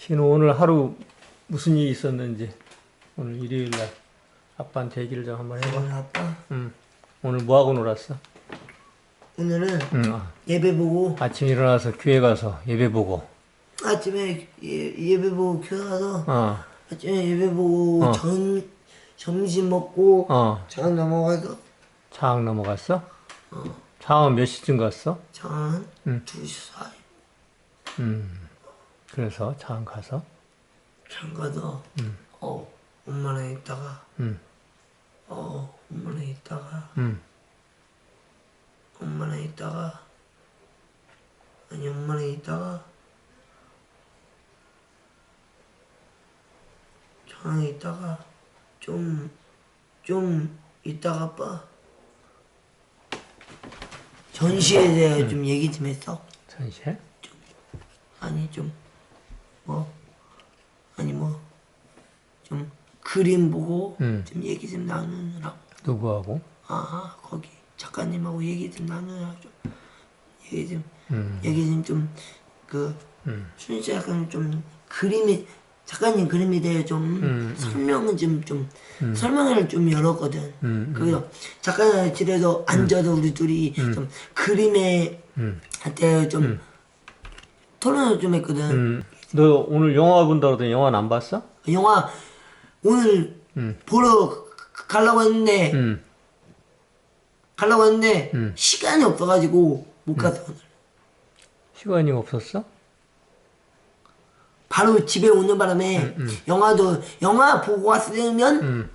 진우 오늘 하루 무슨 일이 있었는지 오늘 일요일 날 아빠한테 얘기를 좀 한번 해봐. 오늘 아빠 응. 오늘 뭐 하고 놀았어? 오늘은 응. 아, 예배 보고 아침 일어나서 교회 가서 예배 보고. 아침에 예, 예배 보고 교회 가서 어. 아침에 예배 보고 어. 전 점심 먹고 어. 장 넘어가서 장항 넘어갔어? 장항은 몇 시쯤 갔어? 장한 응. 2시 사이 음. 그래서 장항 가서? 장 가서? 어 엄마랑 있다가? 응. 어 엄마랑 있다가? 응. 엄마랑 있다가? 아니 엄마랑 있다가? 장에 있다가? 좀좀 있다가 아빠 전시에 대해 좀 얘기 좀 했어? 전시회? 아니 좀 뭐 아니 뭐 좀 그림 보고 음. 좀 얘기 좀 나누느라고 누구하고? 아 거기 작가님하고 얘기 좀 나누느라고 좀 얘기 좀 음. 얘기 좀좀그 음. 순수 약간 좀 그림이 작가님 그림에 대해 좀 음, 설명은 좀좀 설명을 좀 열었거든. 음, 그래서 작가님 집에서 앉아서 우리 둘이 좀 그림에 음. 한테 좀 토론을 좀 했거든. 음. 너 오늘 영화 본다 그러더니 영화는 안 봤어? 영화 오늘 보러 가려고 했는데 음. 가려고 했는데 음. 시간이 없어가지고 못 갔어 오늘. 시간이 없었어? 바로 집에 오는 바람에 영화도 영화 보고 왔으면 음.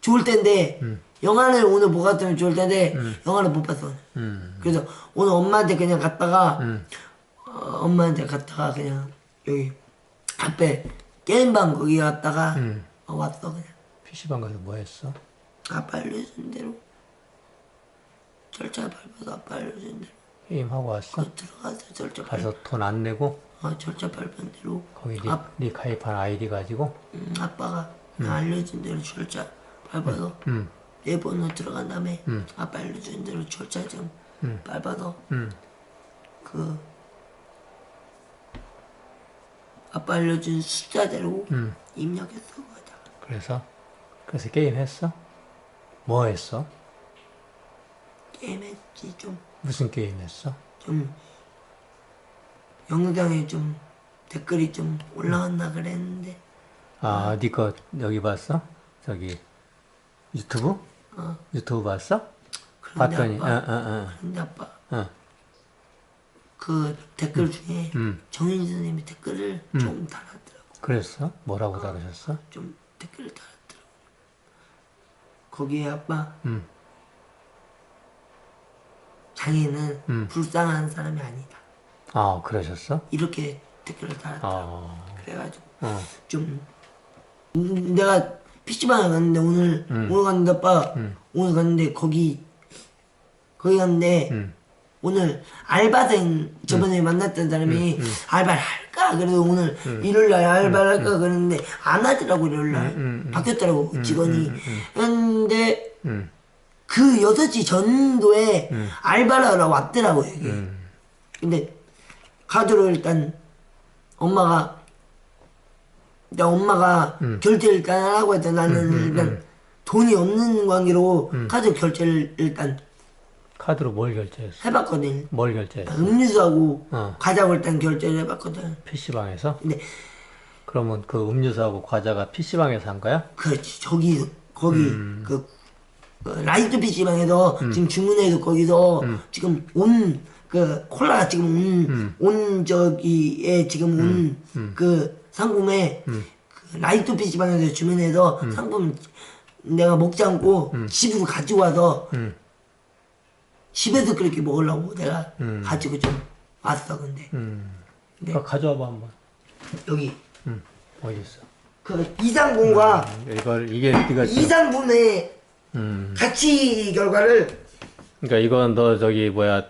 좋을 텐데 영화를 오늘 보고 왔으면 좋을 텐데 영화를 못 봤어 오늘. 음. 그래서 오늘 엄마한테 그냥 갔다가 음. 어, 엄마한테 갔다가 그냥 여기 앞에 게임방 거기 갔다가 음. 어, 왔어 그냥 PC방 가서 뭐 했어? 아빠 알려준 대로 절차 밟아서 아빠 알려준 대로 게임하고 왔어? 그 들어가서 절차 밟 가서 돈 안 내고 어, 절차 밟은 대로 거기 네, 아, 네 가입한 아이디 가지고 음, 아빠가 알려준 대로 절차 밟아서 음. 내 번호 들어간 다음에 아빠 알려준 대로 절차 좀 밟아서 음. 그 아빠 알려준 숫자대로 음. 입력했어 거기다가 그래서 그래서 게임 했어? 뭐 했어? 게임했지 좀 무슨 게임 했어? 좀 영상에 좀 댓글이 좀 올라왔나 그랬는데 아, 니거 여기 봤어? 저기 유튜브? 어 유튜브 봤어? 그런데 봤더니, 어, 아빠 어, 어, 그런데 아빠 어, 그 댓글 중에 음. 정인 선생님이 댓글을 좀 달았더라고 그랬어? 뭐라고 다루셨어? 좀 댓글을 달았더라고 거기에 아빠 음, 장애는 음. 불쌍한 사람이 아니다 아, 그러셨어? 이렇게 댓글을 달았더라고 아, 그래가지고 어, 좀 음, 내가 PC방에 갔는데 오늘 음. 오늘 갔는데 아빠 오늘 갔는데 거기 거기 갔는데 음. 오늘 알바생 저번에 만났던 사람이 알바를 할까? 그래도 오늘 일요일 날 알바를 할까? 그랬는데 안 하더라고 일요일 날. 바뀌었더라고 직원이. 그런데 음, 그 6시 전도에 알바를 하러 왔더라고 여기 음, 근데 카드로 일단 엄마가 일단 엄마가 결제를 일단 하라고 했다 나는 일단 돈이 없는 관계로 카드 결제를 일단 카드로 뭘 결제했어? 해봤거든. 뭘 결제했어? 음료수하고 어. 과자고 일단 결제를 해봤거든. PC방에서? 근데 그러면 그 음료수하고 과자가 PC방에서 한 거야? 그렇지. 저기 거기 그, 그 라이트 PC방에서 지금 주문해서 거기서 지금 온 그 콜라가 지금 온, 온 저기에 지금 온 그 상품에 그 라이트 PC방에서 주문해서 상품 내가 먹지 않고 집으로 가지고 와서 집에서 그렇게 먹으려고 내가 가지고 좀 왔어 근데 음. 네. 그거 가져와봐 한번. 여기 음, 어디 있어? 그 이상분과 이걸 이게 네가 지금 이상분의 음. 가치 결과를 그러니까 이건 너 저기 뭐야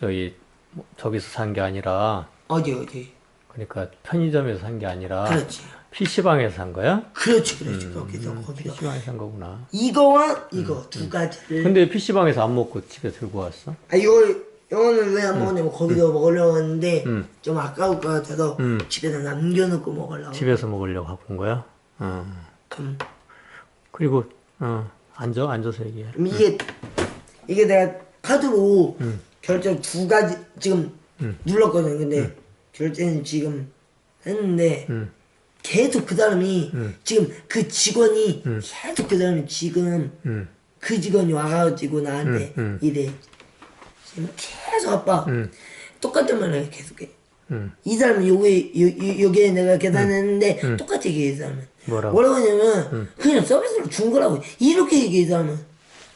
저기 뭐 저기서 산 게 아니라 어디 어디 그러니까 편의점에서 산 게 아니라 그렇지 PC방에서 산 거야? 그렇지 그렇지 거기서 거기서 PC방에서 산 거구나. 이거와 이거 두 가지를 근데 PC방에서 안 먹고 집에 들고 왔어? 아 이거 영어는 왜 안 먹었냐면 거기서 먹으려고 했는데 음. 좀 아까울 것 같아서 음. 집에다 남겨놓고 먹으려고 집에서 먹으려고 갖고 온 거야? 어. 그럼 그리고 어, 앉아 앉아서 얘기해. 그럼 이게 이게 내가 카드로 결제 두 가지 지금 눌렀거든 근데 결제는 지금 했는데 음. 계속 그 사람이 지금 그 직원이 계속 그 사람이 지금 음. 그 직원이 와가지고 나한테 음, 음. 이래 지금 계속 아빠 음. 똑같은 말을 계속해 음. 이 사람은 요게 요, 요, 요 게 내가 계산했는데 똑같이 얘기해 이 사람은 뭐라고? 뭐라고 하냐면 그냥 서비스로 준 거라고 이렇게 얘기해 이 사람은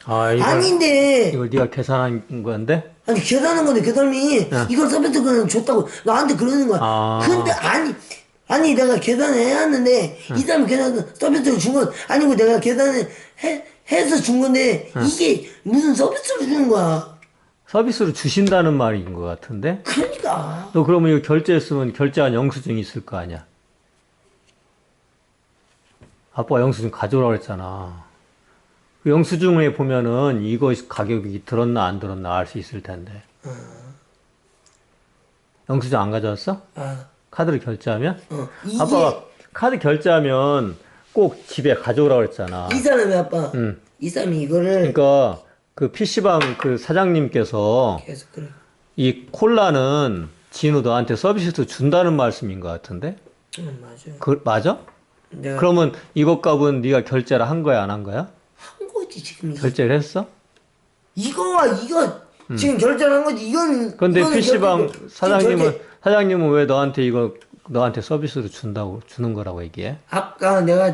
아 이거 아닌데 이걸 네가 계산한 건데? 아니 계산한 건데 그 사람이 이걸 서비스 그냥 줬다고 나한테 그러는 거야 아. 근데 아니 아니 내가 계산을 해야 하는데 이 사람이 계산 서비스로 준건 아니고 내가 계산을 해, 해서 준 건데 이게 무슨 서비스로 주는 거야 서비스로 주신다는 말인 것 같은데? 그러니까 너 그러면 이거 결제했으면 결제한 영수증이 있을 거 아니야? 아빠가 영수증 가져오라고 했잖아. 그 영수증에 보면은 이거 가격이 들었나 안 들었나 알 수 있을 텐데. 영수증 안 가져왔어? 아, 카드로 결제하면? 어, 이게 아빠가 카드 결제하면 꼭 집에 가져오라고 했잖아. 이 사람이 아빠 응. 이 사람이 이거를 그러니까 그 PC방 그 사장님께서 계속 그래 이 콜라는 진우 너한테 서비스로 준다는 말씀인 것 같은데? 응 맞아 그 맞아? 내가 그러면 이것 값은 네가 결제를 한 거야 안 한 거야? 한 거지 지금. 결제를 했어? 이거와 이거 지금 결제를 한 거지 이건 이거는 PC방 결제- 사장님은 결제- 사장님은 왜 너한테 이거 너한테 서비스로 준다고 주는 거라고 얘기해? 아까 내가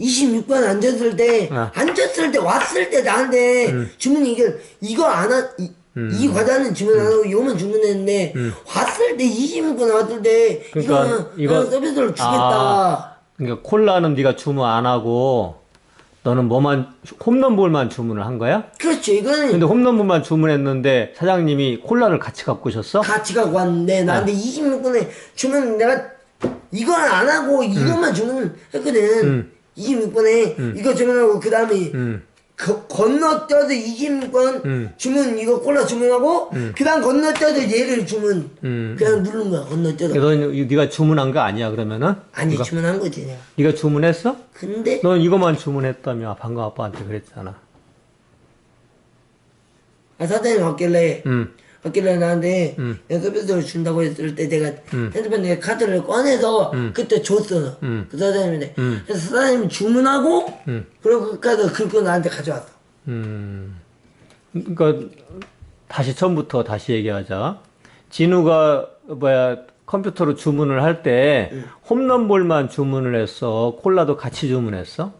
26번 앉았을 때 아. 앉았을 때 왔을 때 나한테 음. 주문 이게 이거 안 하, 이, 이 과자는 주문 안 하고 이거만 주문했는데 왔을 때 26번 왔을 때 음. 그러니까 이거는 이거- 이거 서비스로 주겠다. 아. 그러니까 콜라는 네가 주문 안 하고 너는 뭐만 홈런볼만 주문을 한 거야? 그렇죠. 이거는 근데 홈런볼만 주문했는데 사장님이 콜라를 같이 갖고 오셨어? 같이 갖고 왔는데 나한테 26분에 주문 내가 이건 안 하고 이것만 주문 했거든. 음. 26분에 이거 주문하고 그 다음에 음. 거- 건너뛰어서 26번 음. 주문 이거 콜라 주문하고 그 다음 건너뛰어서 얘를 주문 음. 그냥 누른 거야 건너뛰어서 너 네가 주문한 거 아니야 그러면은? 아니 주문한 거지 내가 네가 주문했어? 근데 넌 이것만 주문했다며 방금 아빠한테 그랬잖아. 아, 사장님 왔길래 응. 왔길래 나한테 음. 서비스를 준다고 했을 때 내가 음. 핸드폰 내 카드를 꺼내서 그때 줬어 음. 그 사장님한테 음. 그래서 사장님이 주문하고 음. 그리고 그 카드 긁고 나한테 가져왔어 음. 그러니까 다시 처음부터 다시 얘기하자. 진우가 뭐야 컴퓨터로 주문을 할 때 홈런볼만 주문을 했어. 콜라도 같이 주문했어?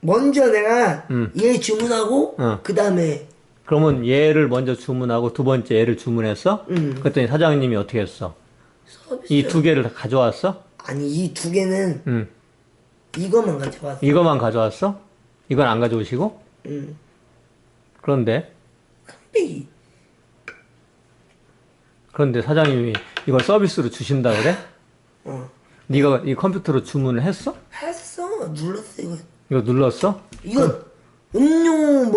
먼저 내가 음. 얘 주문하고 어. 그 다음에 그러면 얘를 먼저 주문하고 두 번째 얘를 주문했어? 음. 그랬더니 사장님이 어떻게 했어? 이 두 개를 다 가져왔어? 아니 이 두 개는 응. 이것만 가져왔어 이것만 가져왔어? 이건 안 가져오시고? 응. 그런데 근데 이- 그런데 사장님이 이걸 서비스로 주신다 그래? 어. 네가 이 컴퓨터로 주문을 했어? 했어 눌렀어 이거 이거 눌렀어? 이거 음료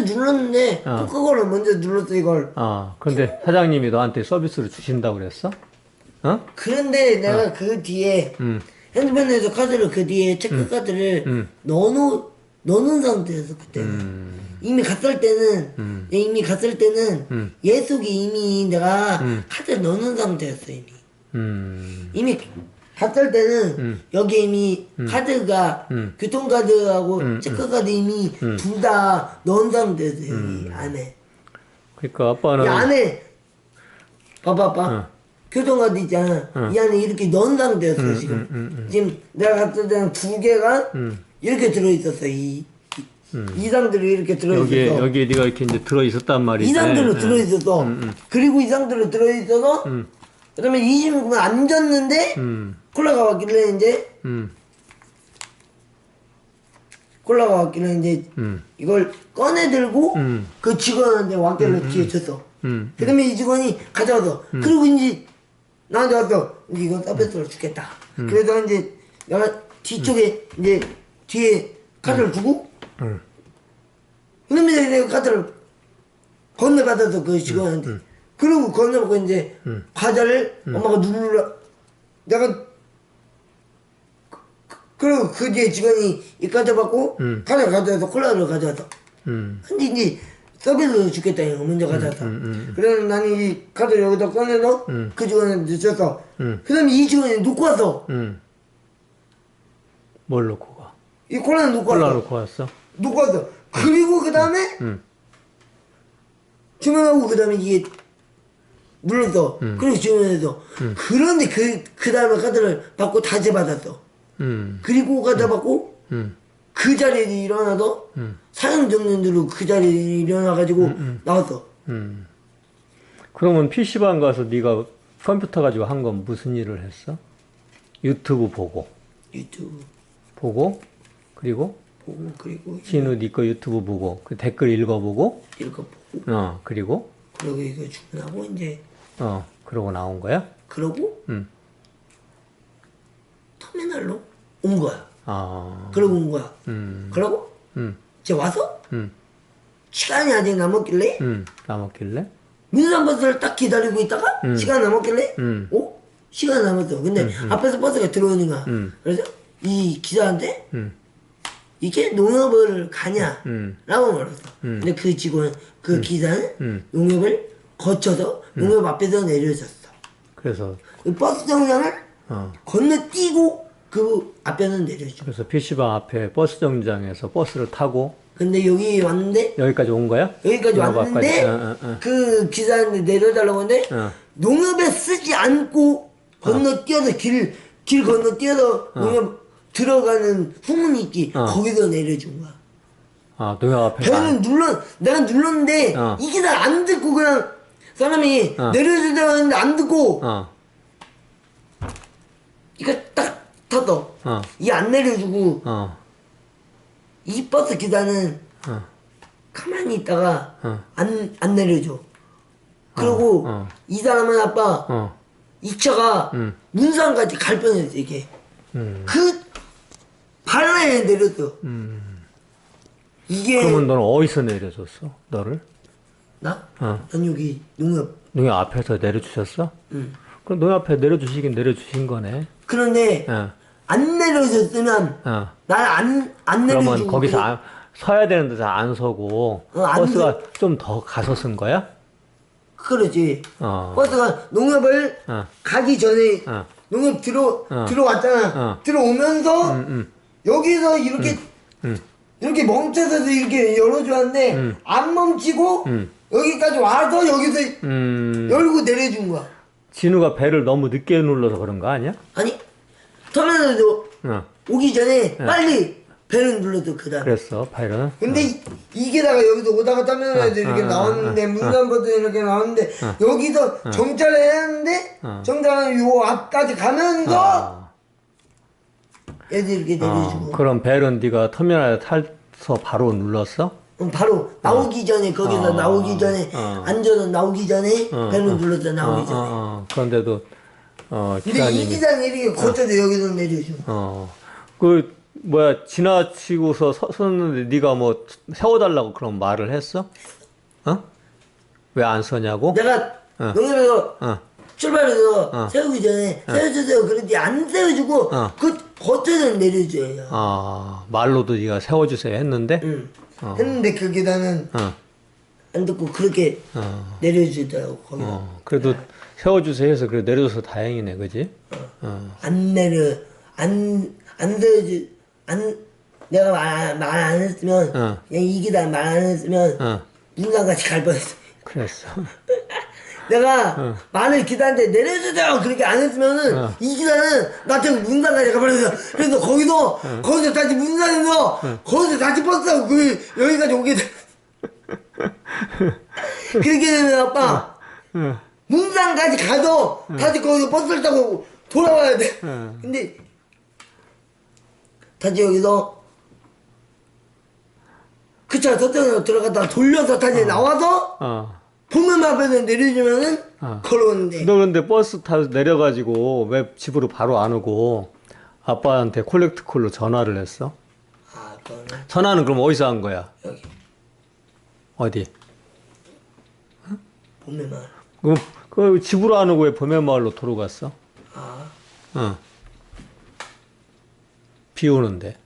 먼저 음. 눌렀는데 어. 그거를 먼저 눌렀어 이걸 아, 그런데 사장님이 너한테 서비스로 주신다고 그랬어? 어? 그런데 내가 그 뒤에 음. 핸드폰에서 카드를 그 뒤에 체크 카드를 음. 넣어놓 넣는 상태였어 그때 이미 갔을 때는 음. 이미 갔을 때는 음. 얘 속에 이미 내가 음. 카드를 넣는 상태였어 이미 음. 이미 갔을 때는 음. 여기 이미 카드가 음. 교통카드하고 음. 체크카드 이미 둘 다 넣은 상태였어 여기 안에 그러니까 아빠는 이 안에 봐봐 봐 어. 교통카드 있잖아 이 안에 이렇게 넣은 상태였어 지금 음, 지금 내가 갔을 때는 두 개가 음. 이렇게 들어있었어 이, 이 상태로 이렇게 들어있었어 여기에 여기에 네가 이렇게 이제 들어 있었단 말이지. 이 상태로 예. 들어있었어 그리고 이 상태로 들어있어서 음. 그 다음에 26분 앉았는데 음. 콜라가 왔길래 이제 음. 콜라가 왔길래 이제 음. 이걸 꺼내 들고 음. 그 직원한테 왔길래 뒤에 줬어 음. 그 다음에 이 직원이 가져와서 그리고 이제 나한테 왔어 이제 이거 서비스로 주겠다 음. 그래서 이제 내가 뒤쪽에 이제 뒤에 카드를 주고 음. 그러면 내가 카드를 건너가다도 그 직원한테 그리고 건너고 이제 과자를 엄마가 누르라 내가 그- 그리고 그 뒤에 직원이 이 과자 받고 과자 가져와서 콜라를 가져왔다 음, 근데 이제 서비스 죽겠다 이거 먼저 가져왔다 그래서 나는 이 카드 여기다 꺼내서 그 직원한테 줬어. 음. 그 다음에 이 직원이 놓고 왔어. 음. 뭘 놓고 가? 이 콜라는 놓고 콜라 왔어 놓고 왔어? 놓고 왔어. 그리고 그 다음에 음. 주문하고 그 다음에 이게 눌렀어. 음. 그리고 주문해서. 그런데 그, 그 다음에 카드를 받고 다시 받았어 음, 그리고 가다 받고 음, 그 자리에 일어나서 사용 정년대로 그 자리에 일어나가지고 나왔어. 음. 그러면 PC방 가서 네가 컴퓨터 가지고 한 건 무슨 일을 했어? 유튜브 보고. 유튜브. 보고? 그리고? 보고 그리고 진우 네거 유튜브 보고 그 댓글 읽어보고? 이거 보고. 어 그리고? 그리고 이거 주문하고 이제 어 그러고 나온 거야? 그러고 음. 터미널로 온 거야. 아, 그러고 온 거야. 음, 그러고 음, 이제 와서 음, 시간이 아직 남았길래 음, 남았길래? 민산버스를 딱 기다리고 있다가 시간 남았길래 음. 어? 시간 남았어. 근데 앞에서 버스가 들어오는 거야 음. 그래서 이 기사한테 음, 이게 농협을 가냐 음, 라고 말했어. 근데 그 직원 그 기사는 음. 농협을 거쳐서 농협 앞에서 내려졌어. 그래서 그 버스 정류장을 어. 건너뛰고 그 앞에서 내려줘 그래서 PC방 앞에 버스 정류장에서 버스를 타고 근데 여기 왔는데 여기까지 온 거야? 여기까지 왔는데? 어, 어, 어. 그 기사한테 내려달라고 했는데 어. 농협에 쓰지 않고 건너뛰어서 길, 길 건너뛰어서 농협 들어가는 후문이 어. 거기서 내려준 거야 아 농협 앞에 가. 배는 눌러 내가 눌렀는데 어. 이 기사 안 듣고 그냥 사람이 어. 내려주자고 했는데 안 듣고 어, 이거 딱 탔어 어, 이 안 내려주고 어, 이 버스 기사는 어, 가만히 있다가 어. 안, 안 내려줘 그리고 어. 이 사람은 아빠 어, 이 차가 음. 문산까지 갈 뻔했어 이게 음. 그 발라에 내렸어 이게 그러면 너는 어디서 내려줬어? 너를? 나? 어. 난 여기 농협 농협 앞에서 내려주셨어? 응. 그럼 농협 앞에 내려주시긴 내려주신 거네. 그런데 어, 안 내려줬으면 어. 난안안 내려주고 그러면 거기서 그- 안, 서야 되는 데서 안 서고 어, 안 버스가 좀 더 가서 쓴 거야? 그러지 어. 버스가 농협을 어. 가기 전에 어. 농협 들어 어. 들어왔잖아 어. 들어오면서 음, 여기서 이렇게 음. 이렇게 멈춰서 이렇게 열어주었는데 안 멈추고 음. 여기까지 와서 여기서 음, 열고 내려준 거야. 진우가 배를 너무 늦게 눌러서 그런 거 아니야? 아니 터미널도 어, 오기 전에 빨리 배를 눌러도 그다음. 그랬어, 파일은. 근데 이- 이게다가 여기서 오다가 터미널에서 이렇게 나왔는데 문산버스 이렇게 나왔는데 여기서 정차를 해야 하는데 어. 정차는 요 앞까지 가면서 아, 애들 이렇게 내려주고 어, 그럼 벨은 네가 터미널에 타서 바로 눌렀어? 음, 바로 나오기 전에 거기서 어. 나오기 전에 어. 앉아서 나오기 전에 어, 배를 어. 눌러서 어, 나오기 어, 전에 어, 그런데도 어, 근데 이 기사는 이렇게 거쳐서 여기서 내려줘 어, 그 뭐야 지나치고서 서, 섰는데 네가 뭐 세워달라고 그런 말을 했어? 어? 왜 안 서냐고? 내가 어. 농협에서 어, 출발해서 어. 세우기 전에 세워주세요 그런데 안 세워주고 어. 그 거쳐서 내려줘요 아 말로도 네가 세워주세요 했는데, 응. 어. 했는데 그 기사는 어, 안 듣고 그렇게 어, 내려주더라고 거기서 어, 그래도 세워주세요 해서 그래 내려줘서 다행이네, 그지? 어, 안 내려 안안 세워주 안 내가 말안 했으면 어. 그냥 이 기사 말안 했으면 어, 문상 같이 갈 뻔했어. 그랬어. 내가 말을 기사한테 내려주세요 그렇게 안 했으면은 어. 이 기사는 나한테 문상까지 가버렸어. 그래서 거기서 거기서 다시 문상에서 거기서 다시 버스 그 여기까지 오게 돼 그렇게 되면 아빠 어, 문상까지 가도 다시 거기서 버스를 타고 돌아와야 돼 어. 근데 다시 여기서 그차 서쪽으로 들어갔다 돌려서 다시 나와서 어. 보면 앞에서 내려주면은 어. 걸어오는데 너 근데 버스 타서 내려가지고 왜 집으로 바로 안 오고 아빠한테 콜렉트 콜로 전화를 했어? 아 전화는 그럼 어디서 한 거야? 여기 어디? 봄에만. 그럼 그 집으로 안 오고 왜 범의 마을로 돌아갔어? 아, 어. 비 오는데.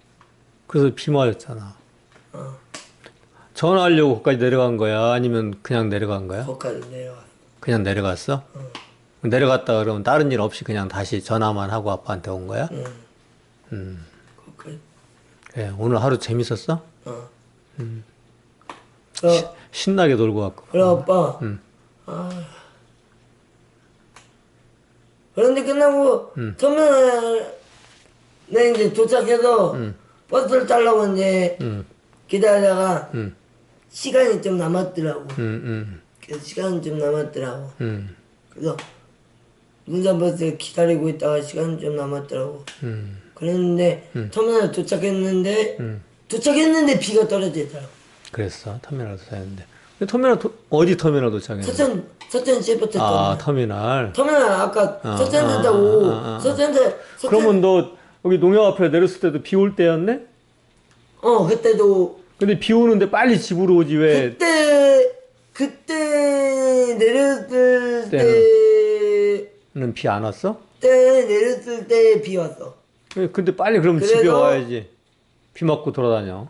그래서 비 맞았잖아. 어. 전화하려고 거기까지 내려간 거야? 아니면 그냥 내려간 거야? 거기까지 내려와. 그냥 내려갔어? 내려갔다 그러면 다른 일 없이 그냥 다시 전화만 하고 아빠한테 온 거야? 응. 음. 거기까지. 그래, 오늘 하루 재밌었어? 어. 음. 어, 신나게 놀고 왔고. 그래 아빠. 응. 아. 그런데 끝나고 터미널에 이제 도착해서 버스를 타려고 이제 응, 기다리다가 응, 시간이 좀 남았더라고. 응, 응, 그래서 시간이 좀 남았더라고. 응, 그래서 문산 버스를 기다리고 있다가 시간이 좀 남았더라고. 응, 그랬는데 터미널에 도착했는데 응. 도착했는데 비가 떨어지더라고. 그랬어. 터미널 도착했는데. 터미널 도, 어디 터미널 도착했는데? 서천 서천 시프트 아, 터미널. 터미널. 터미널 아까 아, 서천 아, 된다고 아, 아, 아. 서천 데 서천 그러면 너 여기 농협 앞에 내렸을 때도 비 올 때였네? 어 그때도 근데 비 오는데 빨리 집으로 오지 왜? 그때 그때 내렸을 때는비안 왔어? 때 내렸을 때 비 왔어. 근데 빨리 그럼 집에 와야지. 비 맞고 돌아다녀.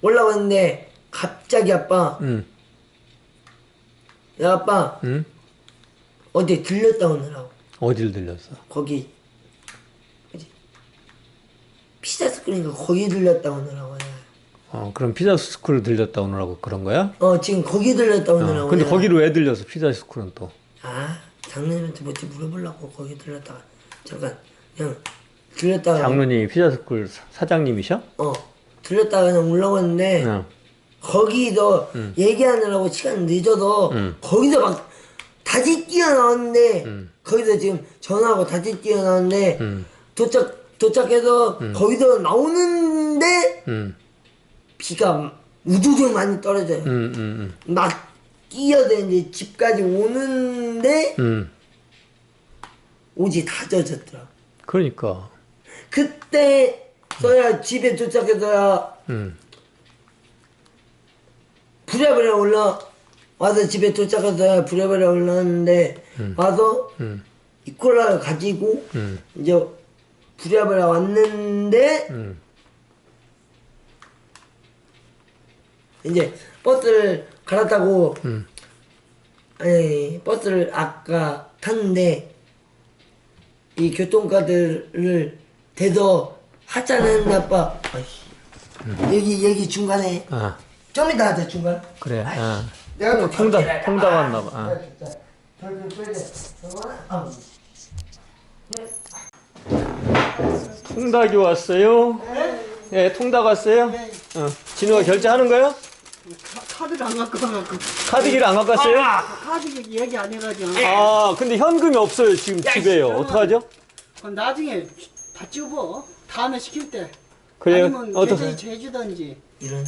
올라왔는데 갑자기 아빠 응, 야 아빠 응? 어디 들렸다 오느라고 어딜 들렸어? 거기 어디 피자 스크린가 거기 들렸다 오느라고 내가. 어, 그럼 피자 스쿨 들렸다 오느라고 그런 거야? 어 지금 거기 들렸다 오느라고 어, 근데 내가. 거기로 왜 들렸어? 피자 스쿨은 또. 아 장로님한테 뭐지 물어보려고 거기 들렸다가 잠깐 그냥 들렸다가 장로님이 피자 스쿨 사- 사장님이셔? 어 들렸다가 그냥 올라왔는데 응. 거기서 얘기하느라고 시간 늦어서 응. 거기서 막 다시 뛰어나왔는데 응. 거기서 지금 전화하고 다시 뛰어나왔는데 응. 도착 도착해서 거기서 나오는데 응. 비가 우두둑 많이 떨어져요. 막 뛰어대는데 집까지 오는데. 옷이 다 젖었더라. 그러니까. 그때서야 집에 도착해서야 응. 부랴부랴 올라 와서 집에 도착해서야 부랴부랴 올라왔는데 와서 응. 이 콜라를 가지고 응. 이제 부랴부랴 왔는데 응. 이제 버스를 갈아타고 응. 아니 버스를 아까 탔는데 이 교통카드를 대서 하차는 아빠 아이씨. 여기 여기 중간에 아, 좀 이따 하자 중간 그래. 아. 내가 또 통닭. 통닭 아, 왔나 봐. 아. 진짜. 아. 통닭이 왔어요? 예, 통닭 왔어요? 어. 진우가 결제하는 거야? 카드를 안 갖고 와갖고 카드기를 안 갖고 왔어요? 카드 얘기 안 해가지고 아, 근데 현금이 없어요, 지금 집에요. 어떡하죠? 그럼 나중에 다 찍어 다음에 시킬 때 그래요? 아니면 어떠세요? 계좌 해주던지 이런